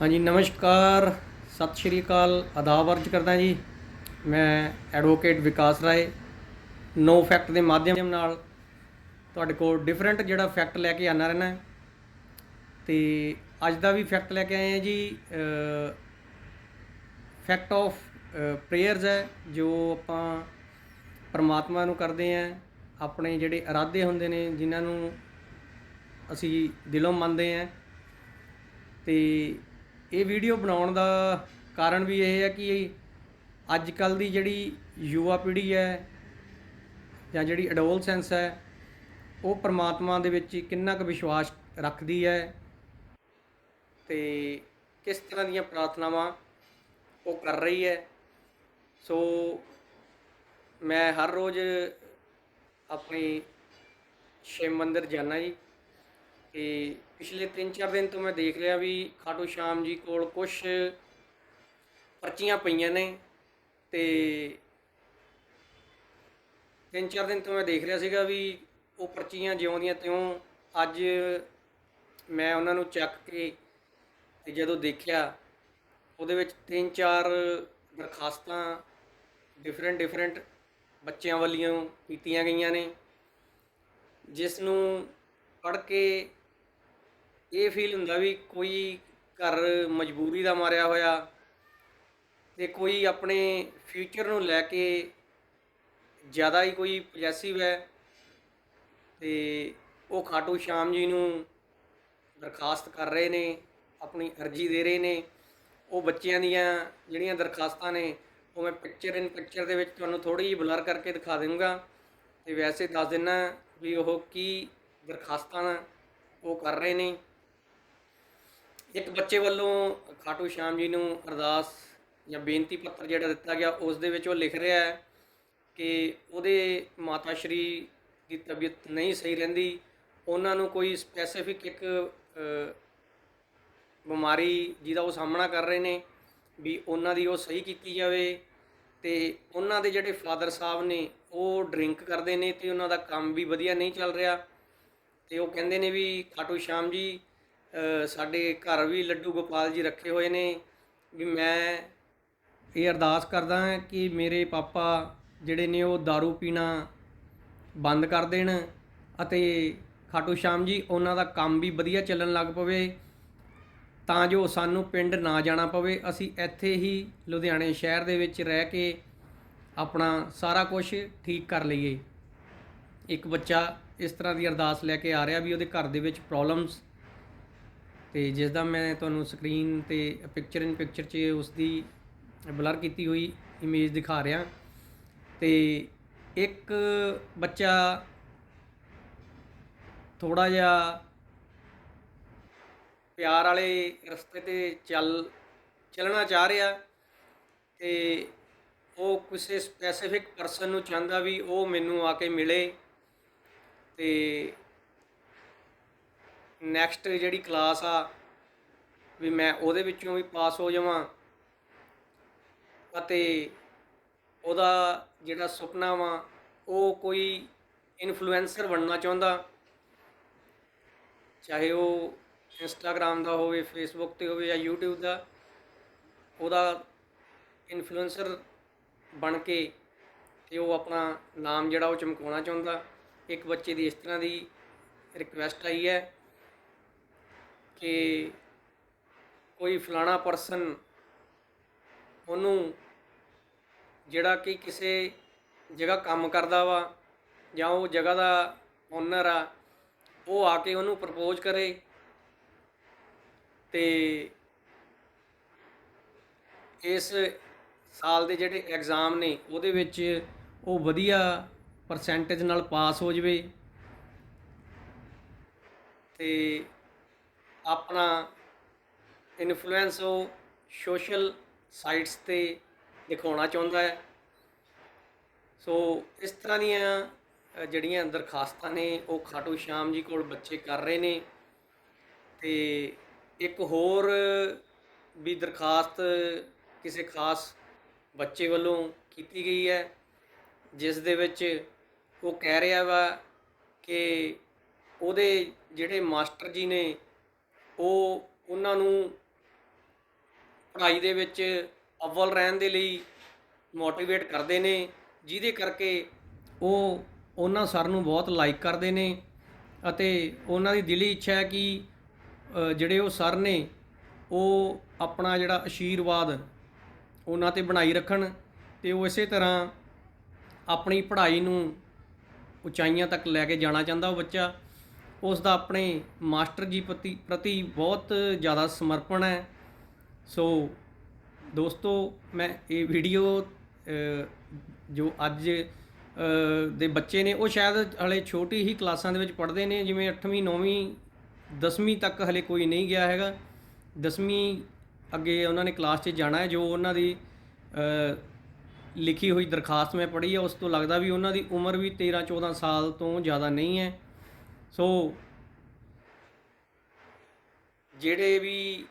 ਹਾਂਜੀ, ਨਮਸਕਾਰ। ਸਤਿ ਸ਼੍ਰੀ ਅਕਾਲ। ਆਦਾਬ ਅਰਜ ਕਰਦਾ ਜੀ। ਮੈਂ ਐਡਵੋਕੇਟ ਵਿਕਾਸ ਰਾਏ, ਨੋ ਫੈਕਟ ਦੇ ਮਾਧਿਅਮ ਨਾਲ ਤੁਹਾਡੇ ਕੋਲ ਡਿਫਰੈਂਟ ਜਿਹੜਾ ਫੈਕਟ ਲੈ ਕੇ ਆਣਾ ਰਹਿਣਾ ਤੇ ਅੱਜ ਦਾ ਵੀ ਫੈਕਟ ਲੈ ਕੇ ਆਏ ਹਾਂ ਜੀ ਫੈਕਟ ਆਫ ਪ੍ਰੇਅਰਸ ਹੈ, ਜੋ ਆਪਾਂ ਪਰਮਾਤਮਾ ਨੂੰ ਕਰਦੇ ਆਂ ਆਪਣੇ ਜਿਹੜੇ ਇਰਾਦੇ ਹੁੰਦੇ ਨੇ, ਜਿਨ੍ਹਾਂ ਨੂੰ ਅਸੀਂ ਦਿਲੋਂ ਮੰਨਦੇ ਆਂ ਤੇ ਇਹ ਵੀਡੀਓ ਬਣਾਉਣ ਦਾ ਕਾਰਨ ਵੀ ਇਹ ਹੈ ਕਿ ਅੱਜ ਕੱਲ ਦੀ ਜਿਹੜੀ ਯੁਵਾ ਪੀੜ੍ਹੀ ਹੈ ਜਾਂ ਜਿਹੜੀ ਐਡੋਲਸੈਂਸ ਹੈ, ਉਹ ਪ੍ਰਮਾਤਮਾ ਦੇ ਵਿੱਚ ਕਿੰਨਾ ਕੁ ਵਿਸ਼ਵਾਸ ਰੱਖਦੀ ਹੈ ਤੇ ਕਿਸ ਤਰ੍ਹਾਂ ਦੀਆਂ ਪ੍ਰਾਰਥਨਾਵਾਂ ਉਹ ਕਰ ਰਹੀ ਹੈ। ਸੋ ਮੈਂ ਹਰ ਰੋਜ਼ ਆਪਣੀ ਸ਼ਿਵ ਮੰਦਿਰ ਜਾਣਾ ਜੀ, ਤੇ ਪਿਛਲੇ 3-4 ਦਿਨ ਤੋਂ ਮੈਂ ਦੇਖ ਰਿਹਾ ਵੀ ਖਾਟੂ ਸ਼ਾਮ ਜੀ ਕੋਲ ਕੁਝ ਪਰਚੀਆਂ ਪਈਆਂ ਨੇ ਤੇ 3-4 ਦਿਨ ਤੋਂ ਮੈਂ ਦੇਖ ਰਿਹਾ ਸੀਗਾ ਵੀ ਉਹ ਪਰਚੀਆਂ ਜਿਉਂ ਦੀਆਂ ਤਿਉਂ ਅੱਜ ਮੈਂ ਉਹਨਾਂ ਨੂੰ ਚੱਕ ਕੇ ਤੇ ਜਦੋਂ ਦੇਖਿਆ, ਉਹਦੇ ਵਿੱਚ 3-4 ਦਰਖਾਸਤਾਂ ਡਿਫਰੈਂਟ ਡਿਫਰੈਂਟ ਬੱਚਿਆਂ ਵੱਲੋਂ ਕੀਤੀਆਂ ਗਈਆਂ ਨੇ, ਜਿਸ ਨੂੰ ਪੜ੍ਹ ਕੇ ਇਹ ਫੀਲ ਹੁੰਦਾ ਵੀ ਕੋਈ ਘਰ ਮਜਬੂਰੀ ਦਾ ਮਾਰਿਆ ਹੋਇਆ ਤੇ ਕੋਈ ਆਪਣੇ ਫਿਊਚਰ ਨੂੰ ਲੈ ਕੇ ਜ਼ਿਆਦਾ ਹੀ ਕੋਈ ਪੋਜੈਸਿਵ ਹੈ ਤੇ ਉਹ ਖਾਟੂ ਸ਼ਾਮ ਜੀ ਨੂੰ ਦਰਖਾਸਤ ਕਰ ਰਹੇ ਨੇ, ਆਪਣੀ ਅਰਜ਼ੀ ਦੇ ਰਹੇ ਨੇ। ਉਹ ਬੱਚਿਆਂ ਦੀਆਂ ਜਿਹੜੀਆਂ ਦਰਖਾਸਤਾਂ ਨੇ, ਉਹ ਮੈਂ ਪਿਕਚਰ ਇਨ ਪਿਕਚਰ ਦੇ ਵਿੱਚ ਤੁਹਾਨੂੰ ਥੋੜੀ ਜਿਹੀ ਬਲਰ ਕਰਕੇ ਦਿਖਾ ਦੇਵਾਂਗਾ ਤੇ ਵੈਸੇ ਦੱਸ ਦਿੰਨਾ ਵੀ ਉਹ ਕੀ ਦਰਖਾਸਤਾਂ ਉਹ ਕਰ ਰਹੇ ਨੇ। ਇੱਕ ਬੱਚੇ ਵੱਲੋਂ ਖਾਟੂ ਸ਼ਾਮ ਜੀ ਨੂੰ ਅਰਦਾਸ ਜਾਂ ਬੇਨਤੀ ਪੱਤਰ ਜਿਹੜਾ ਦਿੱਤਾ ਗਿਆ, ਉਸ ਦੇ ਵਿੱਚ ਉਹ ਲਿਖ ਰਿਹਾ ਹੈ ਕਿ ਉਹਦੇ ਮਾਤਾ ਸ਼੍ਰੀ ਦੀ ਤਬੀਅਤ ਨਹੀਂ ਸਹੀ ਰਹਿੰਦੀ, ਉਹਨਾਂ ਨੂੰ ਕੋਈ ਸਪੈਸੀਫਿਕ ਇੱਕ ਬਿਮਾਰੀ ਜਿਹਦਾ ਉਹ ਸਾਹਮਣਾ ਕਰ ਰਹੇ ਨੇ ਵੀ ਉਹਨਾਂ ਦੀ ਉਹ ਸਹੀ ਕੀਤੀ ਜਾਵੇ ਤੇ ਉਹਨਾਂ ਦੇ ਜਿਹੜੇ ਫਾਦਰ ਸਾਹਿਬ ਨੇ ਉਹ ਡਰਿੰਕ ਕਰਦੇ ਨੇ ਤੇ ਉਹਨਾਂ ਦਾ ਕੰਮ ਵੀ ਵਧੀਆ ਨਹੀਂ ਚੱਲ ਰਿਹਾ ਤੇ ਉਹ ਕਹਿੰਦੇ ਨੇ ਵੀ ਖਾਟੂ ਸ਼ਾਮ ਜੀ ਸਾਡੇ ਘਰ ਵੀ ਲੱਡੂ ਗੋਪਾਲ ਜੀ ਰੱਖੇ ਹੋਏ ਨੇ। ਵੀ ਮੈਂ ਇਹ ਅਰਦਾਸ ਕਰਦਾ ਹਾਂ ਕਿ ਮੇਰੇ ਪਾਪਾ ਜਿਹੜੇ ਨੇ ਉਹ दारू ਪੀਣਾ ਬੰਦ ਕਰ ਦੇਣ ਅਤੇ ਖਾਟੂ ਸ਼ਾਮ ਜੀ, ਉਹਨਾਂ ਦਾ ਕੰਮ ਵੀ ਵਧੀਆ ਚੱਲਣ ਲੱਗ ਪਵੇ ਤਾਂ ਜੋ ਸਾਨੂੰ ਪਿੰਡ ਨਾ ਜਾਣਾ ਪਵੇ। ਅਸੀਂ ਇੱਥੇ ਹੀ ਲੁਧਿਆਣੇ ਸ਼ਹਿਰ ਦੇ ਵਿੱਚ ਰਹਿ ਕੇ ਆਪਣਾ ਸਾਰਾ ਕੁਝ ਠੀਕ ਕਰ ਲਈਏ। ਇੱਕ ਬੱਚਾ ਇਸ ਤਰ੍ਹਾਂ ਦੀ ਅਰਦਾਸ ਲੈ ਕੇ ਆ ਰਿਹਾ ਵੀ ਉਹਦੇ ਘਰ ਦੇ ਵਿੱਚ ਪ੍ਰੋਬਲਮਸ ਤੇ ਜਿਸ ਦਾ ਮੈਂ ਤੁਹਾਨੂੰ ਸਕਰੀਨ ਤੇ ਪਿਕਚਰ ਇਨ ਪਿਕਚਰ 'ਚ ਉਸ ਦੀ ਬਲਰ ਕੀਤੀ ਹੋਈ ਇਮੇਜ ਦਿਖਾ ਰਿਹਾ। ਤੇ ਇੱਕ ਬੱਚਾ ਥੋੜਾ ਜਿਹਾ ਪਿਆਰ ਵਾਲੇ ਰਸਤੇ ਤੇ ਚੱਲ, ਚੱਲਣਾ ਚਾਹ ਰਿਹਾ ਤੇ ਉਹ ਕਿਸੇ ਸਪੈਸੀਫਿਕ ਪਰਸਨ ਨੂੰ ਚਾਹੁੰਦਾ ਵੀ ਉਹ ਮੈਨੂੰ ਆ ਕੇ ਮਿਲੇ ਤੇ ਨੈਕਸਟ ਜਿਹੜੀ ਕਲਾਸ ਆ, ਵੀ ਮੈਂ ਉਹਦੇ ਵਿੱਚੋਂ ਵੀ ਪਾਸ ਹੋ ਜਾਵਾਂ ਅਤੇ ਉਹਦਾ ਜਿਹੜਾ ਸੁਪਨਾ ਵਾ, ਉਹ ਕੋਈ ਇਨਫਲੂਐਂਸਰ ਬਣਨਾ ਚਾਹੁੰਦਾ। ਚਾਹੇ ਉਹ ਇੰਸਟਾਗ੍ਰam ਦਾ ਹੋਵੇ ਫੇਸਬੁੱਕ ਤੇ ਹੋਵੇ ਜਾਂ YouTube ਦਾ, ਉਹਦਾ ਇਨਫਲੂਐਂਸਰ ਬਣ ਕੇ ਤੇ ਉਹ ਆਪਣਾ ਨਾਮ ਜਿਹੜਾ ਉਹ ਚਮਕਾਉਣਾ ਚਾਹੁੰਦਾ। ਇੱਕ ਬੱਚੇ ਦੀ ਇਸ ਤਰ੍ਹਾਂ ਦੀ ਰਿਕੁਐਸਟ ਆਈ ਹੈ। ਕਿ ਕੋਈ ਫਲਾਣਾ ਪਰਸਨ ਉਹਨੂੰ ਜਿਹੜਾ ਕਿ ਕਿਸੇ ਜਗ੍ਹਾ ਕੰਮ ਕਰਦਾ ਵਾ ਜਾਂ ਉਹ ਜਗ੍ਹਾ ਦਾ ਓਨਰ ਆ, ਉਹ ਆ ਕੇ ਉਹਨੂੰ ਪ੍ਰਪੋਜ਼ ਕਰੇ ਤੇ ਇਸ ਸਾਲ ਦੇ ਜਿਹੜੇ ਐਗਜ਼ਾਮ ਨੇ ਉਹਦੇ ਵਿੱਚ ਉਹ ਵਧੀਆ ਪਰਸੈਂਟੇਜ ਨਾਲ ਪਾਸ ਹੋ ਜਵੇ ਤੇ ਆਪਣਾ ਇਨਫਲੂਐਂਸ ਉਹ ਸੋਸ਼ਲ ਸਾਈਟਸ ਤੇ ਦਿਖਾਉਣਾ ਚਾਹੁੰਦਾ ਹੈ। ਸੋ ਇਸ ਤਰ੍ਹਾਂ ਦੀਆਂ ਜਿਹੜੀਆਂ ਦਰਖਾਸਤਾਂ ਨੇ, ਉਹ ਖਾਟੂ ਸ਼ਾਮ ਜੀ ਕੋਲ ਬੱਚੇ ਕਰ ਰਹੇ ਨੇ। ਤੇ ਇੱਕ ਹੋਰ ਵੀ ਦਰਖਾਸਤ ਕਿਸੇ ਖਾਸ ਬੱਚੇ ਵੱਲੋਂ ਕੀਤੀ ਗਈ ਹੈ, ਜਿਸ ਦੇ ਵਿੱਚ ਉਹ ਕਹਿ ਰਿਹਾ ਵਾ ਕਿ ਉਹਦੇ ਜਿਹੜੇ ਮਾਸਟਰ ਜੀ ਨੇ ਉਹ ਉਹਨਾਂ ਨੂੰ ਪੜ੍ਹਾਈ ਦੇ ਵਿੱਚ ਅਵਲ ਰਹਿਣ ਦੇ ਲਈ ਮੋਟੀਵੇਟ ਕਰਦੇ ਨੇ, ਜਿਹਦੇ ਕਰਕੇ ਉਹ ਉਹਨਾਂ ਸਰ ਨੂੰ ਬਹੁਤ ਲਾਈਕ ਕਰਦੇ ਨੇ ਅਤੇ ਉਹਨਾਂ ਦੀ ਦਿਲੀ ਇੱਛਾ ਹੈ ਕਿ ਜਿਹੜੇ ਉਹ ਸਰ ਨੇ, ਉਹ ਆਪਣਾ ਜਿਹੜਾ ਆਸ਼ੀਰਵਾਦ ਉਹਨਾਂ ਤੇ ਬਣਾਈ ਰੱਖਣ ਤੇ ਉਹ ਇਸੇ ਤਰ੍ਹਾਂ ਆਪਣੀ ਪੜ੍ਹਾਈ ਨੂੰ ਉਚਾਈਆਂ ਤੱਕ ਲੈ ਕੇ ਜਾਣਾ ਚਾਹੁੰਦਾ ਉਹ ਬੱਚਾ। ਉਸ ਦਾ ਆਪਣੇ ਮਾਸਟਰ ਜੀ ਪ੍ਰਤੀ ਪ੍ਰਤੀ ਬਹੁਤ ਜ਼ਿਆਦਾ ਸਮਰਪਣ ਹੈ। ਸੋ ਦੋਸਤੋ, ਮੈਂ ਇਹ ਵੀਡੀਓ ਜੋ ਅੱਜ ਦੇ ਬੱਚੇ ਨੇ, ਉਹ ਸ਼ਾਇਦ ਹਲੇ ਛੋਟੀ ਹੀ ਕਲਾਸਾਂ ਦੇ ਵਿੱਚ ਪੜ੍ਹਦੇ ਨੇ, ਜਿਵੇਂ 8ਵੀਂ 9ਵੀਂ 10ਵੀਂ ਤੱਕ ਹਲੇ ਕੋਈ ਨਹੀਂ ਗਿਆ ਹੈਗਾ। 10ਵੀਂ ਅੱਗੇ ਉਹਨਾਂ ਨੇ ਕਲਾਸ 'ਚ ਜਾਣਾ ਹੈ, ਜੋ ਉਹਨਾਂ ਦੀ ਲਿਖੀ ਹੋਈ ਦਰਖਾਸਤ ਮੈਂ ਪੜ੍ਹੀ ਹੈ, ਉਸ ਤੋਂ ਲੱਗਦਾ ਵੀ ਉਹਨਾਂ ਦੀ ਉਮਰ ਵੀ 13 14 ਸਾਲ ਤੋਂ ਜ਼ਿਆਦਾ ਨਹੀਂ ਹੈ। ਸੋ ਜਿਹੜੇ ਵੀ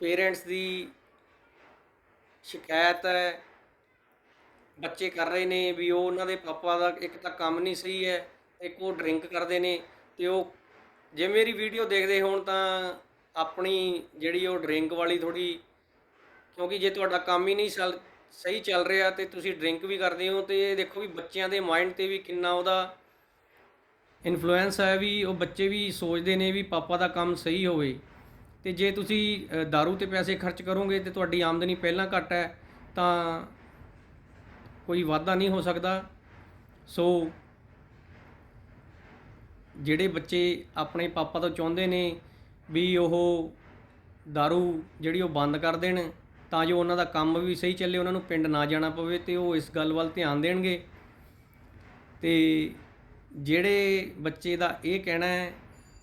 ਪੇਰੈਂਟਸ ਦੀ ਸ਼ਿਕਾਇਤ ਹੈ, ਬੱਚੇ ਕਰ ਰਹੇ ਨੇ ਵੀ ਉਹ ਉਹਨਾਂ ਦੇ ਪਾਪਾ ਦਾ ਇੱਕ ਤਾਂ ਕੰਮ ਨਹੀਂ ਸਹੀ ਹੈ, ਇੱਕ ਉਹ ਡਰਿੰਕ ਕਰਦੇ ਨੇ ਤੇ ਉਹ ਜੇ ਮੇਰੀ ਵੀਡੀਓ ਦੇਖਦੇ ਹੋਣ ਤਾਂ ਆਪਣੀ ਜਿਹੜੀ ਉਹ ਡਰਿੰਕ ਵਾਲੀ ਥੋੜੀ ਕਿਉਂਕਿ ਜੇ ਤੁਹਾਡਾ ਕੰਮ ਹੀ ਨਹੀਂ ਚੱਲ, ਸਹੀ ਚੱਲ ਰਿਹਾ ਤੇ ਤੁਸੀਂ ਡਰਿੰਕ ਵੀ ਕਰਦੇ ਹੋ ਤੇ ਇਹ ਦੇਖੋ ਵੀ ਬੱਚਿਆਂ ਦੇ ਮਾਈਂਡ ਤੇ ਵੀ ਕਿੰਨਾ ਉਹਦਾ ਇਨਫਲੂਐਂਸ ਹੈ ਵੀ ਉਹ ਬੱਚੇ ਵੀ ਸੋਚਦੇ ਨੇ ਵੀ ਪਾਪਾ ਦਾ ਕੰਮ ਸਹੀ ਹੋਵੇ ਤੇ ਜੇ ਤੁਸੀਂ ਅ, दारू ਤੇ ਪੈਸੇ ਖਰਚ ਕਰੋਗੇ ਤੇ ਤੁਹਾਡੀ ਆਮਦਨੀ ਪਹਿਲਾਂ ਘੱਟ ਹੈ ਤਾਂ ਕੋਈ ਵਾਧਾ ਨਹੀਂ ਹੋ ਸਕਦਾ ਸੋ ਜਿਹੜੇ ਬੱਚੇ ਆਪਣੇ ਪਾਪਾ ਤੋਂ ਚਾਹੁੰਦੇ ਨੇ ਵੀ ਉਹ दारू ਜਿਹੜੀ ਉਹ ਬੰਦ ਕਰ ਦੇਣ ਤਾਂ ਜੋ ਉਹਨਾਂ ਦਾ ਕੰਮ ਵੀ ਸਹੀ ਚੱਲੇ ਉਹਨਾਂ ਨੂੰ ਪਿੰਡ ਨਾ ਜਾਣਾ ਪਵੇ ਤੇ ਉਹ ਇਸ ਗੱਲ ਵੱਲ ਧਿਆਨ ਦੇਣਗੇ ਤੇ ਜਿਹੜੇ ਬੱਚੇ ਦਾ ਇਹ ਕਹਿਣਾ ਹੈ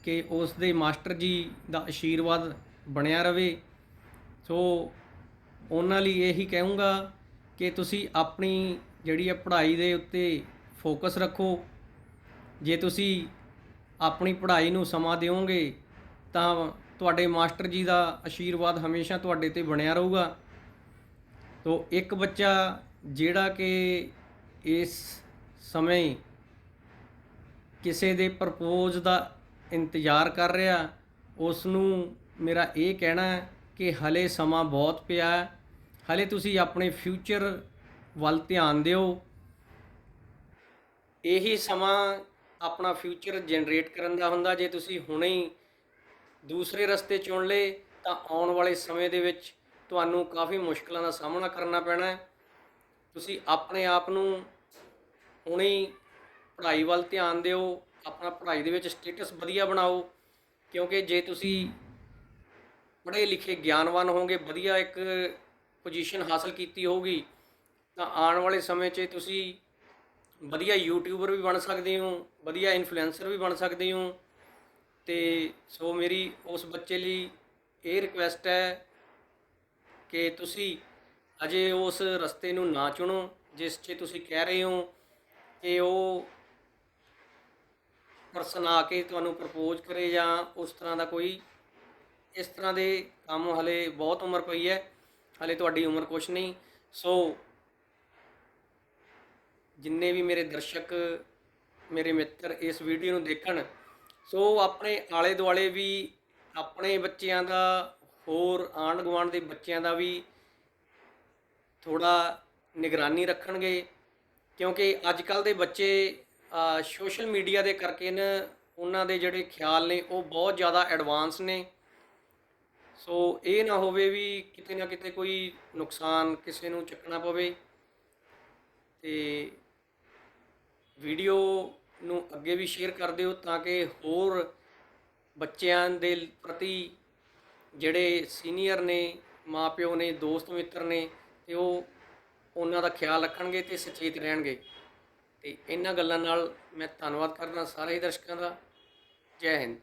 ਕਿ ਉਸ ਦੇ ਮਾਸਟਰ ਜੀ ਦਾ ਆਸ਼ੀਰਵਾਦ ਬਣਿਆ ਰਵੇ। ਸੋ ਉਹਨਾਂ ਲਈ ਇਹੀ ਕਹੂੰਗਾ ਕਿ ਤੁਸੀਂ ਆਪਣੀ ਜਿਹੜੀ ਹੈ ਪੜ੍ਹਾਈ ਦੇ ਉੱਤੇ ਫੋਕਸ ਰੱਖੋ। ਜੇ ਤੁਸੀਂ ਆਪਣੀ ਪੜ੍ਹਾਈ ਨੂੰ ਸਮਾਂ ਦਿਓਗੇ, ਤਾਂ ਤੁਹਾਡੇ ਮਾਸਟਰ ਜੀ ਦਾ ਆਸ਼ੀਰਵਾਦ ਹਮੇਸ਼ਾ ਤੁਹਾਡੇ ਤੇ ਬਣਿਆ ਰਹੂਗਾ। ਤੋ ਇੱਕ ਬੱਚਾ ਜਿਹੜਾ ਕਿ ਇਸ ਸਮੇਂ ਕਿਸੇ ਦੇ ਪ੍ਰਪੋਜ਼ ਦਾ ਇੰਤਜ਼ਾਰ ਕਰ ਰਿਹਾ ਉਸ ਨੂੰ ਮੇਰਾ ਇਹ ਕਹਿਣਾ ਹੈ ਕਿ ਹਲੇ ਸਮਾਂ ਬਹੁਤ ਪਿਆ ਹੈ। ਹਲੇ ਤੁਸੀਂ ਆਪਣੇ ਫਿਊਚਰ ਵੱਲ ਧਿਆਨ ਦਿਓ। ਇਹੀ ਸਮਾਂ ਆਪਣਾ ਫਿਊਚਰ ਜਨਰੇਟ ਕਰਨ ਦਾ ਹੁੰਦਾ। ਜੇ ਤੁਸੀਂ ਹੁਣੇ ਹੀ ਦੂਸਰੇ ਰਸਤੇ ਚੁਣ ਲਏ, ਤਾਂ ਆਉਣ ਵਾਲੇ ਸਮੇਂ ਦੇ ਵਿੱਚ ਤੁਹਾਨੂੰ ਕਾਫੀ ਮੁਸ਼ਕਲਾਂ ਦਾ ਸਾਹਮਣਾ ਕਰਨਾ ਪੈਣਾ ਹੈ। ਤੁਸੀਂ ਆਪਣੇ ਆਪ ਨੂੰ ਹੁਣੇ ਪੜ੍ਹਾਈ ਵੱਲ ਧਿਆਨ ਦਿਓ, ਆਪਣਾ ਪੜ੍ਹਾਈ ਦੇ ਵਿੱਚ ਸਟੇਟਸ ਵਧੀਆ ਬਣਾਓ, ਕਿਉਂਕਿ ਜੇ ਤੁਸੀਂ ਪੜ੍ਹੇ ਲਿਖੇ ਗਿਆਨਵਾਨ ਹੋਗੇ ਵਧੀਆ ਇੱਕ ਪੋਜੀਸ਼ਨ ਹਾਸਲ ਕੀਤੀ ਹੋਊਗੀ, ਤਾਂ ਆਉਣ ਵਾਲੇ ਸਮੇਂ 'ਚ ਤੁਸੀਂ ਵਧੀਆ ਯੂਟਿਊਬਰ ਵੀ ਬਣ ਸਕਦੇ ਹੋ, ਵਧੀਆ ਇਨਫਲੂਐਂਸਰ ਵੀ ਬਣ ਸਕਦੇ ਹੋ, ਤੇ ਸੋ ਮੇਰੀ ਉਸ ਬੱਚੇ ਲਈ ਇਹ ਰਿਕੁਐਸਟ ਹੈ ਕਿ ਤੁਸੀਂ ਅਜੇ ਉਸ ਰਸਤੇ ਨੂੰ ਨਾ ਚੁਣੋ, ਜਿਸ 'ਚ ਤੁਸੀਂ ਕਹਿ ਰਹੇ ਹੋ ਕਿ ਉਹ ਪਰਸਨ ਆ ਕੇ ਤੁਹਾਨੂੰ ਪ੍ਰਪੋਜ਼ ਕਰੇ ਜਾਂ ਉਸ ਤਰ੍ਹਾਂ ਦਾ ਕੋਈ, ਇਸ ਤਰ੍ਹਾਂ ਦੇ ਕੰਮ ਹਲੇ ਬਹੁਤ ਉਮਰ ਪਈ ਹੈ, ਹਲੇ ਤੁਹਾਡੀ ਉਮਰ ਕੁਛ ਨਹੀਂ। ਸੋ ਜਿੰਨੇ ਵੀ ਮੇਰੇ ਦਰਸ਼ਕ, ਮੇਰੇ ਮਿੱਤਰ ਇਸ ਵੀਡੀਓ ਨੂੰ ਦੇਖਣ, ਸੋ ਆਪਣੇ ਆਲੇ ਦੁਆਲੇ ਵੀ, ਆਪਣੇ ਬੱਚਿਆਂ ਦਾ, ਹੋਰ ਆਂਢ ਗੁਆਂਢ ਦੇ ਬੱਚਿਆਂ ਦਾ ਵੀ ਥੋੜਾ ਨਿਗਰਾਨੀ ਰੱਖਣਗੇ, ਕਿਉਂਕਿ ਅੱਜ ਕੱਲ ਦੇ ਬੱਚੇ ਸੋਸ਼ਲ ਮੀਡੀਆ ਦੇ ਕਰਕੇ ਨਾ ਉਹਨਾਂ ਦੇ ਜਿਹੜੇ ਖਿਆਲ ਨੇ ਉਹ ਬਹੁਤ ਜ਼ਿਆਦਾ ਐਡਵਾਂਸ ਨੇ। ਸੋ ਇਹ ਨਾ ਹੋਵੇ ਵੀ ਕਿਤੇ ਨਾ ਕਿਤੇ ਕੋਈ ਨੁਕਸਾਨ ਕਿਸੇ ਨੂੰ ਚੱਕਣਾ ਪਵੇ ਤੇ ਵੀਡੀਓ ਨੂੰ ਅੱਗੇ ਵੀ ਸ਼ੇਅਰ ਕਰ ਦਿਓ ਤਾਂ ਕਿ ਹੋਰ ਬੱਚਿਆਂ ਦੇ ਪ੍ਰਤੀ ਜਿਹੜੇ ਸੀਨੀਅਰ ਨੇ ਮਾਪਿਓ ਨੇ, ਦੋਸਤ ਮਿੱਤਰ ਨੇ ਤੇ ਉਹ ਉਹਨਾਂ ਦਾ ਖਿਆਲ ਰੱਖਣਗੇ ਤੇ ਸੁਚੇਤ ਰਹਿਣਗੇ। ਤੇ ਇਹਨਾਂ ਗੱਲਾਂ ਨਾਲ ਮੈਂ ਧੰਨਵਾਦ ਕਰਦਾ ਸਾਰੇ ਹੀ ਦਰਸ਼ਕਾਂ ਦਾ। ਜੈ ਹਿੰਦ।